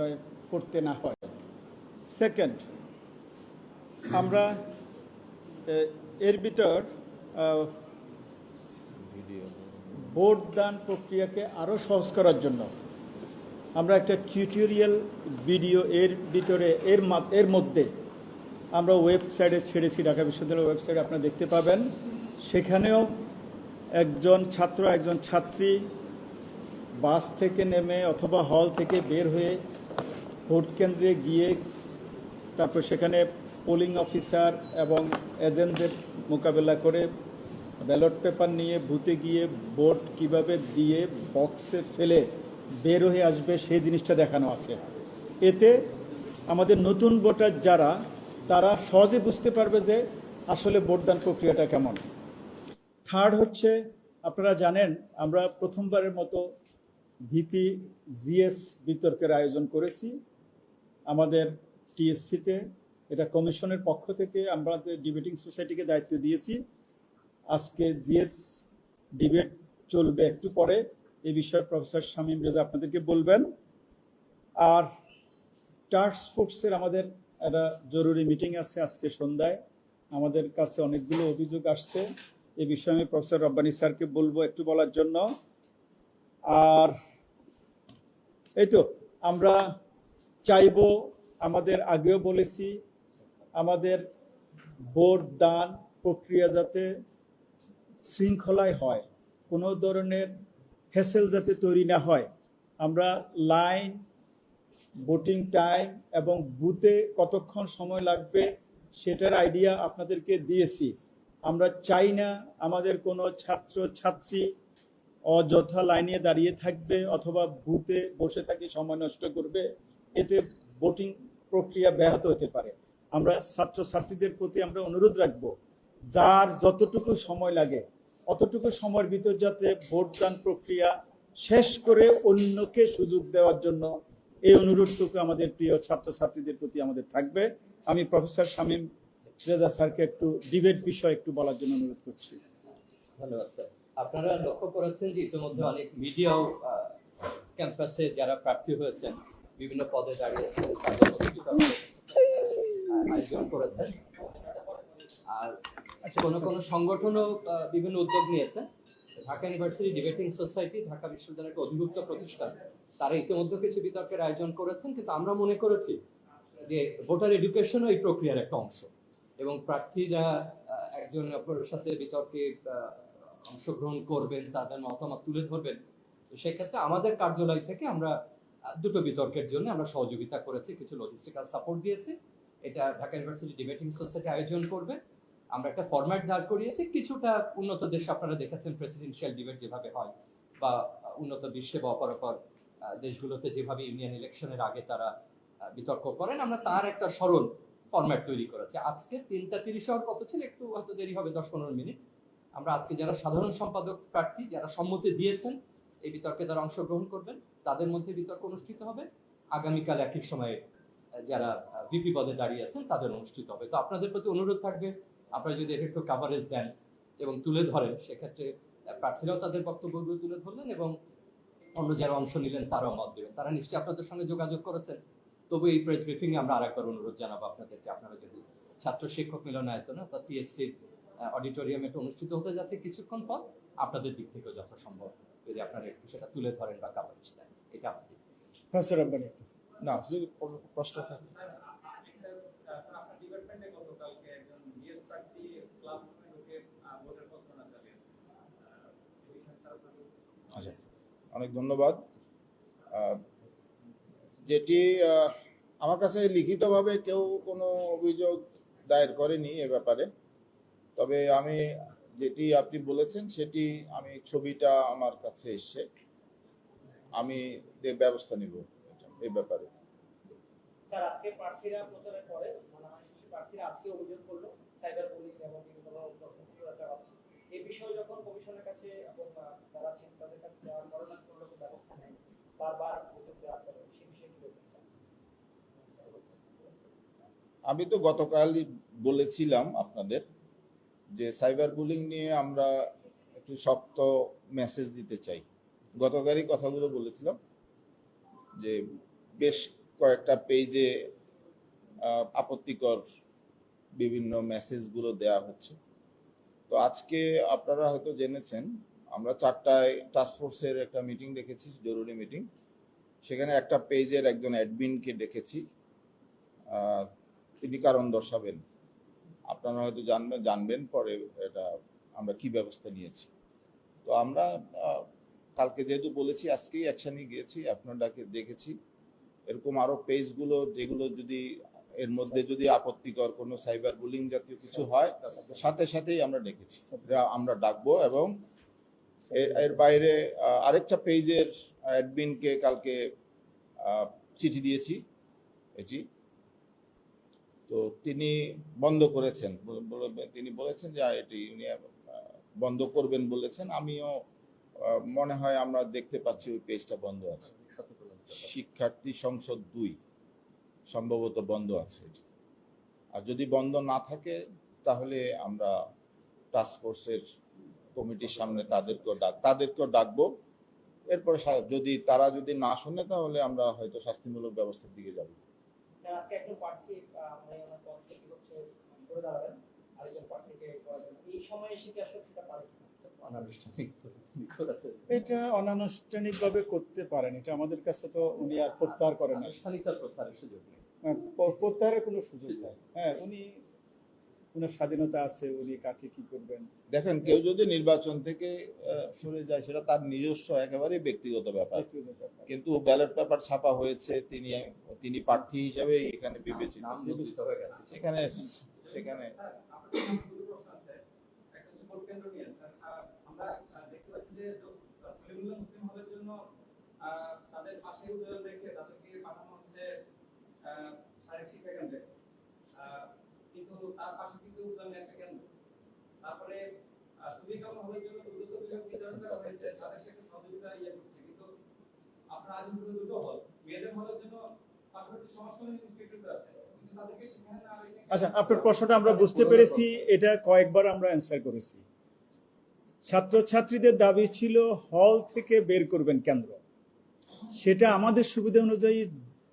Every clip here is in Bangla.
যাতে করতে না হয়। সেকেন্ড আমরা এর ভিতর আহ, ভোট দান প্রক্রিয়াকে আরও সহজ করার জন্য আমরা একটা টিউটোরিয়াল ভিডিও এর ভিতরে এর এর মধ্যে আমরা ওয়েবসাইটে ছেড়েছি ঢাকা বিশ্ববিদ্যালয়ের ওয়েবসাইটে আপনারা দেখতে পাবেন। সেখানেও একজন ছাত্র একজন ছাত্রী বাস থেকে নেমে অথবা হল থেকে বের হয়ে ভোট কেন্দ্রে গিয়ে তারপর সেখানে পোলিং অফিসার এবং এজেন্টদের মোকাবেলা করে ব্যালট পেপার নিয়ে বুথে গিয়ে ভোট কীভাবে দিয়ে বক্সে ফেলে বের হয়ে আসবে সেই জিনিসটা দেখানো আছে। এতে আমাদের নতুন ভোটার যারা, তারা সহজে বুঝতে পারবে যে আসলে ভোটদান প্রক্রিয়াটা কেমন। থার্ড হচ্ছে, আপনারা জানেন, আমরা প্রথমবারের মতো ভিপি জিএস বিতর্কের আয়োজন করেছি। আমাদের টিএসসিতে, এটা কমিশনের পক্ষ থেকে আমাদের ডিবেটিং সোসাইটিকে দায়িত্ব দিয়েছি, আজকে জিএস ডিবেট চলবে একটু পরে এই বিষয়ে প্রফেসর শামীম রেজা আপনাদেরকে বলবেন। আর টাস্ক ফোর্সের আমাদের একটা জরুরি মিটিং আছে আজকে সন্ধ্যায়, আমাদের কাছে অনেকগুলো অভিযোগ আসছে এই বিষয়ে আমি প্রফেসর রব্বানী স্যারকে বলব একটু বলার জন্য। আর এই তো, আমরা চাইব, আমাদের আগেও বলেছি, আমাদের ভোট দান প্রক্রিয়া যাতে শৃঙ্খলায় হয়, কোনো ধরনের হেসেল যাতে তৈরি না হয়। আমরা লাইন, ভোটিং টাইম এবং বুথে কতক্ষণ সময় লাগবে সেটার আইডিয়া আপনাদেরকে দিয়েছি। আমরা চাই না আমাদের কোনো ছাত্র, ছাত্রী অযথা লাইনে দাঁড়িয়ে থাকবে অথবা বুথে বসে থাকি সময় নষ্ট করবে। এতে ভোটিং প্রক্রিয়া ব্যাহত হতে পারে। আমরা ছাত্র ছাত্রীদের প্রতি আমরা অনুরোধ রাখব, যার যতটুকু সময় লাগে, অতটুকু সময়ের ভিতর যাতে ভোটদান প্রক্রিয়া শেষ করে অন্যকে সুযোগ দেওয়ার জন্য এই অনুরোধটুকু আমাদের প্রিয় ছাত্রছাত্রীদের প্রতি আমাদের থাকবে। আমি প্রফেসর শামীম রেজা স্যারকে একটু ডিবেট বিষয় একটু বলার জন্য অনুরোধ করছি। ধন্যবাদ, স্যার। আপনারা লক্ষ্য করেছেন যে ইতিমধ্যে অনেক মিডিয়াও ক্যাম্পাসে যারা প্রার্থী হয়েছেন বিভিন্ন পদে আহ, আয়োজন করেছেন। আর কোনো কোনো সংগঠনও বিভিন্ন উদ্যোগ নিয়েছে। Dhaka university debating society Dhaka বিশ্ববিদ্যালয়ের একটা অধিভুক্ত প্রতিষ্ঠান তারা ইতিমধ্যে কিছু বিতর্কের আয়োজন করেছেন। কিন্তু আমরা মনে করেছি যে ভোটার এডুকেশনও এই প্রক্রিয়ার একটা অংশ। এবং প্রার্থীরা একজন অপরের সাথে বিতর্কে অংশগ্রহণ করবেন তাদের মতামত তুলে ধরবেন। সেক্ষেত্রে আমাদের কার্যালয় থেকে আমরা দুটো বিতর্কের জন্য আমরা সহযোগিতা করেছি, কিছু লজিস্টিক্যাল সাপোর্ট দিয়েছি। এটা ঢাকা ইউনিভার্সিটি ডিবেটিং সোসাইটি আয়োজন করবে। আমরা একটা ফরম্যাট দাঁড় করিয়েছি। কিছুটা উন্নত দেশ আপনারা দেখেছেন প্রেসিডেন্সিয়াল ডিবেট যেভাবে হয়, বা উন্নত বিশ্বে বা অপরাপর দেশগুলোতে যেভাবে ইউনিয়ন ইলেকশনের আগে তারা বিতর্ক করেন, আমরা তার একটা সরল ফরম্যাট তৈরি করেছি। আজকে তিনটা তিরিশ হওয়ার কত ছিল, একটু হয়তো দেরি হবে, দশ পনেরো মিনিট। আমরা আজকে যারা সাধারণ সম্পাদক প্রার্থী, যারা সম্মতি দিয়েছেন, এই বিতর্কে তারা অংশগ্রহণ করবেন। তাদের মধ্যে বিতর্ক অনুষ্ঠিত হবে। আগামীকাল একই সময়ে যারা বিপি পদে দাঁড়িয়ে আছেন, তাদের অনুষ্ঠিত হবে। তো আপনাদের প্রতি অনুরোধ থাকবে, আপনারা যদি একটু কাভারেজ দেন এবং তুলে ধরেন, সেক্ষেত্রে প্রার্থীরাও তাদের বক্তব্যগুলো তুলে ধরলেন এবং অন্য যারা অংশ নিলেন, তারাও মত দেবেন তারা নিশ্চয়ই আপনাদের সঙ্গে যোগাযোগ করেছেন। তবু এই প্রেস ব্রিফিং এ আমরা আরেকবার অনুরোধ জানাব আপনাদের যে আপনারা যদি ছাত্র শিক্ষক মিলনায়তনে অর্থাৎ পিএসসি অডিটোরিয়ামে এটা অনুষ্ঠিত হতে যাচ্ছে কিছুক্ষণ পর আপনাদের দিক থেকেও যথাসম্ভব যদি আপনারা একটু সেটা তুলে ধরেন বা কাভারেজ দেন এটা আমাদের প্রফেসর রব্বানী না যদি প্রশ্ন থাকে আচ্ছা অনেক ধন্যবাদ। যেটি আমার কাছে লিখিতভাবে কেউ কোনো অভিযোগ দায়ের করেনি এ ব্যাপারে। তবে আমি যেটি আপনি বলেছেন সেটি আমি ছবিটা আমার কাছে এসছে। আমি ব্যবস্থা নিব এই ব্যাপারে। স্যার আজকে প্রার্থীরা প্রচারের পরে মানামাই শিশু প্রার্থীরা আজকে অভিযোগ করল সাইবার বুলিং এবং বিভিন্ন এই বিষয়ে যখন কমিশনের কাছে এবং যারা আছেন তাদের কাছে যাওয়ার পরে কোনো ব্যবস্থা নেই। বারবার অভিযোগ দেওয়া করে সে বিষয়ে কি আমি তো গতকালই বলেছিলাম আপনাদের যে সাইবার বুলিং নিয়ে আমরা একটু শক্ত মেসেজ দিতে চাই। গতকালই কথাগুলো বলেছিলাম যে বেশ কয়েকটা পেজে আপত্তিকর বিভিন্ন মেসেজগুলো দেয়া হচ্ছে। তো আজকে আপনারা হয়তো জেনেছেন, আমরা চারটায় টাস্কফোর্সের একটা মিটিং ডেকেছি জরুরি মিটিং সেখানে একটা পেজের একজন অ্যাডমিনকে ডেকেছি তিনি কারণ দর্শাবেন। আপনারা হয়তো জানবেন জানবেন পরে এটা আমরা কি ব্যবস্থা নিয়েছি। তো আমরা কালকে যেহেতু বলেছি, আজকেই অ্যাকশনে গিয়েছি আপনারাকে দেখেছি। এরকম আরও পেজগুলো যেগুলো যদি এর মধ্যে যদি আপত্তিকর কোনো সাইবার বুলিং জাতীয় কিছু হয়, সাথে সাথেই আমরা ডেকেছি আমরা ডাকবো এবং এর বাইরে আরেকটা পেজের অ্যাডমিনকে কালকে চিঠি দিয়েছি। এটি তো তিনি বন্ধ করেছেন। তিনি বলেছেন যে এটি উনি বন্ধ করবেন বলেছেন। আমিও মনে হয় আমরা দেখতে পাচ্ছি ওই পেজটা বন্ধ আছে। শিক্ষার্থী সংসদ দুই সম্ভবত বন্ধ আছে আর যদি বন্ধ না থাকে, তাহলে আমরা টাস্ক ফোর্সের কমিটির সামনে তাদেরকেও ডাক, তাদেরকেও ডাকবো। এরপর যদি তারা যদি না শোনে, তাহলে আমরা হয়তো শাস্তিমূলক ব্যবস্থার দিকে যাব। স্যার আজকে একজন প্রার্থী মানে ওনার পদ থেকে হচ্ছে সরে দাঁড়াবেন আরেকজন প্রার্থীকে এই সময়ে এসে কি আসলে সেটা পারে কিনা? অনানুষ্ঠানিক ভাবে এটা অনানুষ্ঠানিকভাবে করতে পারেন এটা আমাদের কাছে তো উনি আর প্রত্যাহার করেন না। আনুষ্ঠানিকতার প্রত্যাহারের সুযোগ নেই। হ্যাঁ, প্রত্যাহারের কোনো সুযোগ নেই। হ্যাঁ উনি ওনার স্বাধীনতা আছে উনি কাকে কি করবেন? দেখেন কেউ যদি নির্বাচন থেকে আহ, সরে যায় সেটা তার নিজস্ব একেবারে ব্যক্তিগত ব্যাপার। কিন্তু ব্যালট পেপার ছাপা হয়েছে তিনি তিনি প্রার্থী হিসাবে এখানে বিবেচিত। নাম নির্দিষ্ট হয়ে গেছে। সেখানে সেখানে স্যার, আপনার কাছে দুটো প্রশ্ন আছে। একটা হচ্ছে ভোট কেন্দ্র নিয়ে, স্যার। আহ, আমরা আহ, দেখতে পাচ্ছি যে আহ, সলিমুল্লাহ মুসলিম হলের জন্য আহ, তাদের পাশে উদাহরণ রেখে তাদেরকে পাঠানো হচ্ছে আহ, শারীরিক শিক্ষা কেন্দ্রে আহ, কিন্তু তার পাশে কিন্তু উদাহরণে একটা কেন্দ্র তারপরে আহ, সুবি কামাল হলের জন্য দ্রুত বিভাগ নির্ধারণ করা সহযোগিতা ইয়ে করছে কিন্তু আপনার আজিমপুরে দুটো হল। মেয়েদের হলের জন্য আচ্ছা আপনার প্রশ্নটা আমরা বুঝতে পেরেছি এটা কয়েকবার আমরা অ্যান্সার করেছি। ছাত্রছাত্রীদের দাবি ছিল হল থেকে বের করবেন কেন্দ্র। সেটা আমাদের সুবিধা অনুযায়ী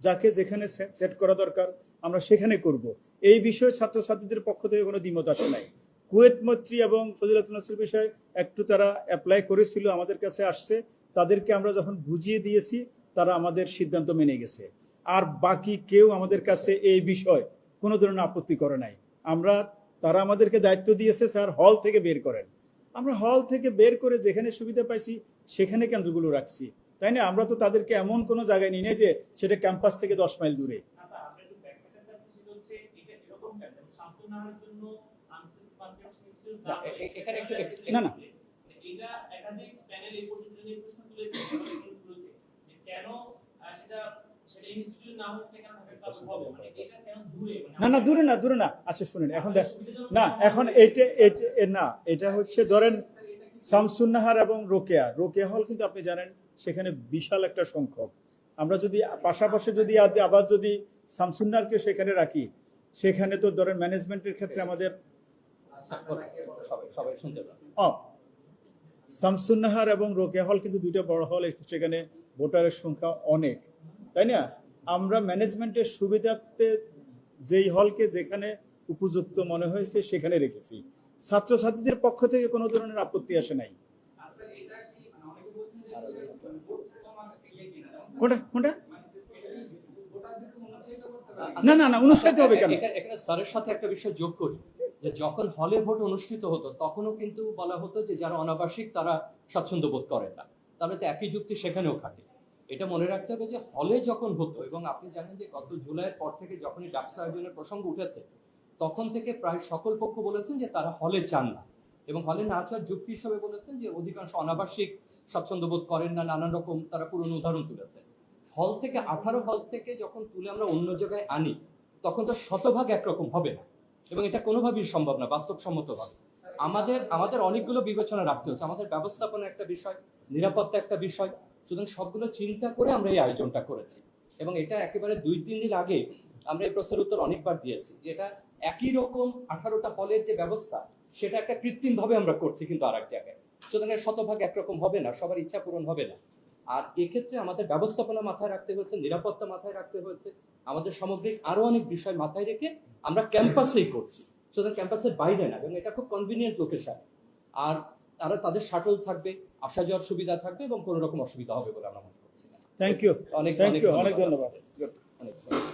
যাকে যেখানে সেট করা দরকার আমরা সেখানে করব। এই বিষয়ে ছাত্রছাত্রীদের পক্ষ থেকে কোনো দ্বিমত আসে নাই। কুয়েত মৈত্রী এবং ফজিলাত নাসির বিষয়ে একটু তারা অ্যাপ্লাই করেছিল, আমাদের কাছে আসছে। তাদেরকে আমরা যখন বুঝিয়ে দিয়েছি, তারা আমাদের সিদ্ধান্ত মেনে গেছে। আর বাকি কেউ আমাদের কাছে এই বিষয় কোনো ধরনের আপত্তি করে নাই। আমরা, তারা আমাদেরকে দায়িত্ব দিয়েছে, স্যার, হল থেকে বের করেন। আমরা হল থেকে বের করে যেখানে সুবিধা পাইছি, সেখানে কেন্দ্রগুলো রাখছি। তাই না? আমরা তো তাদেরকে এমন কোনো জায়গায় নিয়ে যে সেটা ক্যাম্পাস থেকে দশ মাইল দূরে। এখানে একটু- একটু- না, না। মানে এটা একাধিক প্যানেল এই পর্যন্ত নিয়ে প্রশ্ন তুলেছে যে কেন সেটা সেটা না হোক কেন ঢাকা ক্লাব হবে মানে এটা কেন দূরে মানে না না দূরে না দূরে না। আচ্ছা শুনেন এখন দেখ না এখন এটা এটা না এটা হচ্ছে ধরেন শামসুন্নাহার এবং রোকেয়া। রোকেয়া হল কিন্তু আপনি জানেন সেখানে বিশাল একটা সংখ্যক। আমরা যদি পাশাপাশি যদি আবার যদি শামসুন্নাহারকে সেখানে রাখি সেখানে তো ধরেন ম্যানেজমেন্টের ক্ষেত্রে আমাদের শামসুন্নাহার এবং রোকেয়া হল কিন্তু দুইটা বড় হল সেখানে ভোটারের সংখ্যা অনেক, তাই না? আমরা ম্যানেজমেন্টের সুবিধার্থে যেই হলকে যেখানে উপযুক্ত মনে হয়েছে সেখানে রেখেছি। ছাত্রছাত্রীদের পক্ষ থেকে কোনো ধরনের আপত্তি আসে নাই। না না না উৎসাহিত হবে কেন? স্যারের সাথে একটা বিষয় যোগ করি। যে যখন হলে ভোট অনুষ্ঠিত হতো, তখনও কিন্তু বলা হতো যে যারা অনাবাসিক তারা স্বাচ্ছন্দ্য বোধ করেন না। তাহলে তো একই যুক্তি সেখানেও খাটে। এটা মনে রাখতে হবে যে হলে যখন হতো, এবং আপনি জানেন যে গত জুলাইয়ের পর থেকে যখনই ডাকসা আয়োজনের প্রসঙ্গ উঠেছে, তখন থেকে প্রায় সকল পক্ষ বলেছেন যে তারা হলে চান না। এবং হলে না চাওয়ার যুক্তি হিসেবে বলেছেন যে অধিকাংশ অনাবাসিক স্বাচ্ছন্দ্য বোধ করেন না, নানান রকম তারা পুরনো উদাহরণ তুলেছেন। হল থেকে, আঠারো হল থেকে যখন তুলে আমরা অন্য জায়গায় আনি, তখন তো শতভাগ একরকম হবে না। এবং এটা কোনোভাবেই সম্ভব না বাস্তবসম্মতভাবে আমাদের আমাদের অনেকগুলো বিবেচনা রাখতে হচ্ছে, আমাদের ব্যবস্থাপনা একটা বিষয়, নিরাপত্তা একটা বিষয়, সুতরাং সবগুলো চিন্তা করে আমরা এই আয়োজনটা করেছি। এবং এটা একেবারে দুই, তিন দিন আগে আমরা এই প্রশ্নের উত্তর অনেকবার দিয়েছি যে এটা একই রকম আঠারোটা হলের যে ব্যবস্থা, সেটা একটা কৃত্রিমভাবে আমরা করছি কিন্তু আর এক জায়গায়। সুতরাং শতভাগ একরকম হবে না, সবার ইচ্ছা পূরণ হবে না। আর এক্ষেত্রে আমাদের ব্যবস্থাপনা মাথায় রাখতে হয়েছে নিরাপত্তা মাথায় রাখতে হয়েছে আমাদের সামগ্রিক আরও অনেক বিষয় মাথায় রেখে আমরা ক্যাম্পাসেই করছি। সুতরাং ক্যাম্পাসের বাইরে না এবং এটা খুব কনভিনিয়েন্ট লোকেশন আর তারা তাদের শাটল থাকবে আসা যাওয়ার সুবিধা থাকবে এবং কোনো রকম অসুবিধা হবে বলে আমরা মনে করছি থ্যাংক ইউ অনেক অনেক ধন্যবাদ। অনেক ধন্যবাদ।